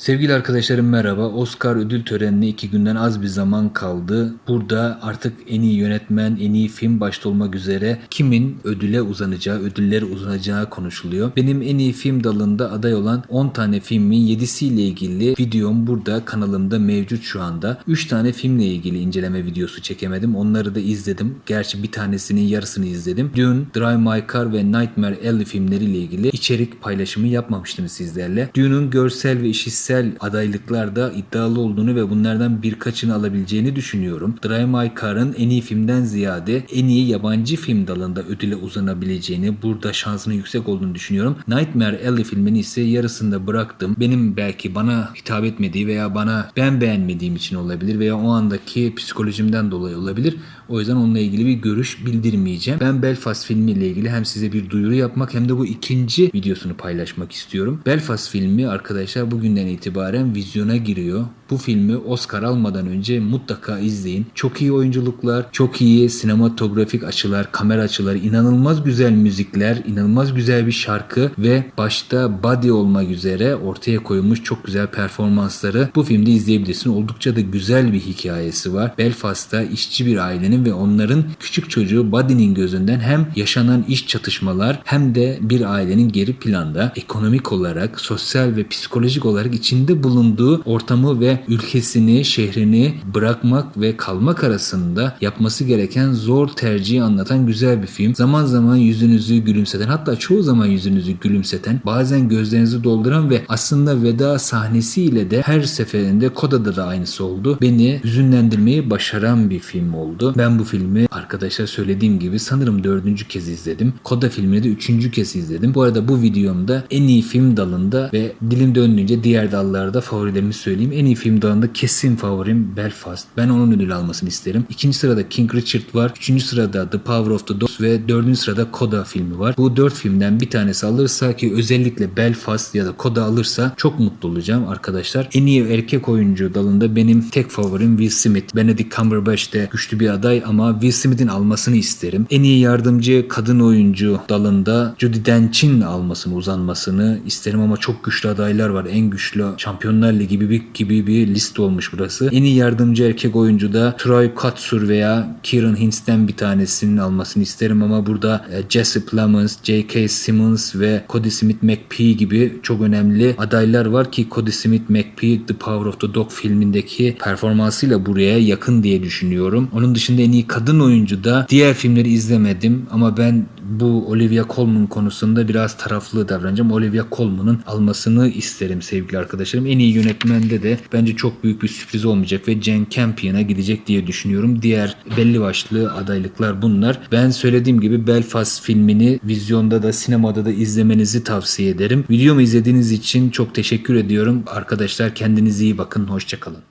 Sevgili arkadaşlarım merhaba. Oscar ödül törenine iki günden az bir zaman kaldı. Burada artık en iyi yönetmen, en iyi film başta olmak üzere kimin ödüle uzanacağı, ödüllere uzanacağı konuşuluyor. Benim en iyi film dalında aday olan 10 tane filmin 7'siyle ilgili videom burada kanalımda mevcut şu anda. 3 tane filmle ilgili inceleme videosu çekemedim. Onları da izledim. Gerçi bir tanesinin yarısını izledim. Dune, Drive My Car ve Nightmare Alley filmleriyle ilgili içerik paylaşımı yapmamıştım sizlerle. Dune'un görsel ve işitsel adaylıklarda iddialı olduğunu ve bunlardan birkaçını alabileceğini düşünüyorum. Drive My Car'ın en iyi filmden ziyade en iyi yabancı film dalında ödüle uzanabileceğini, burada şansının yüksek olduğunu düşünüyorum. Nightmare Alley filmini ise yarısında bıraktım. Benim belki bana hitap etmediği veya bana ben beğenmediğim için olabilir veya o andaki psikolojimden dolayı olabilir. O yüzden onunla ilgili bir görüş bildirmeyeceğim. Ben Belfast filmiyle ilgili hem size bir duyuru yapmak hem de bu ikinci videosunu paylaşmak istiyorum. Belfast filmi arkadaşlar bugünden itibaren vizyona giriyor. Bu filmi Oscar almadan önce mutlaka izleyin. Çok iyi oyunculuklar, çok iyi sinematografik açılar, kamera açıları, inanılmaz güzel müzikler, inanılmaz güzel bir şarkı ve başta Body olmak üzere ortaya koyulmuş çok güzel performansları bu filmde izleyebilirsin. Oldukça da güzel bir hikayesi var. Belfast'ta işçi bir ailenin ve onların küçük çocuğu Buddy'nin gözünden hem yaşanan iş çatışmalar hem de bir ailenin geri planda ekonomik olarak, sosyal ve psikolojik olarak içinde bulunduğu ortamı ve ülkesini, şehrini bırakmak ve kalmak arasında yapması gereken zor tercihi anlatan güzel bir film. Zaman zaman yüzünüzü gülümseten hatta çoğu zaman yüzünüzü gülümseten bazen gözlerinizi dolduran ve aslında veda sahnesiyle de her seferinde Koda'da da aynısı oldu. Beni hüzünlendirmeyi başaran bir film oldu. Ben bu filmi arkadaşlar söylediğim gibi sanırım dördüncü kez izledim. Koda filmini de üçüncü kez izledim. Bu arada bu videomda en iyi film dalında ve dilim döndüğünce diğer dallarda favorilerimi söyleyeyim. En iyi film dalında kesin favorim Belfast. Ben onun ödül almasını isterim. İkinci sırada King Richard var. Üçüncü sırada The Power of the Dog ve dördüncü sırada Koda filmi var. Bu dört filmden bir tanesi alırsa ki özellikle Belfast ya da Koda alırsa çok mutlu olacağım arkadaşlar. En iyi erkek oyuncu dalında benim tek favorim Will Smith. Benedict Cumberbatch de güçlü bir aday ama Will Smith'in almasını isterim. En iyi yardımcı kadın oyuncu dalında Judi Dench'in almasını, uzanmasını isterim ama çok güçlü adaylar var. En güçlü Şampiyonlar Ligi gibi bir, gibi bir liste olmuş burası. En iyi yardımcı erkek oyuncu da Troy Kotsur veya Kieran Hintz'ten bir tanesinin almasını isterim ama burada e, Jesse Plemons, J.K. Simmons ve Cody Smith McPhee gibi çok önemli adaylar var ki Cody Smith McPhee The Power of the Dog filmindeki performansıyla buraya yakın diye düşünüyorum. Onun dışında en iyi kadın oyuncu da diğer filmleri izlemedim ama ben bu Olivia Colman konusunda biraz taraflı davranacağım. Olivia Colman'ın almasını isterim sevgili arkadaşlarım. En iyi yönetmende de bence çok büyük bir sürpriz olmayacak ve Jane Campion'a gidecek diye düşünüyorum. Diğer belli başlı adaylıklar bunlar. Ben söylediğim gibi Belfast filmini vizyonda da sinemada da izlemenizi tavsiye ederim. Videomu izlediğiniz için çok teşekkür ediyorum. Arkadaşlar kendinize iyi bakın. Hoşçakalın.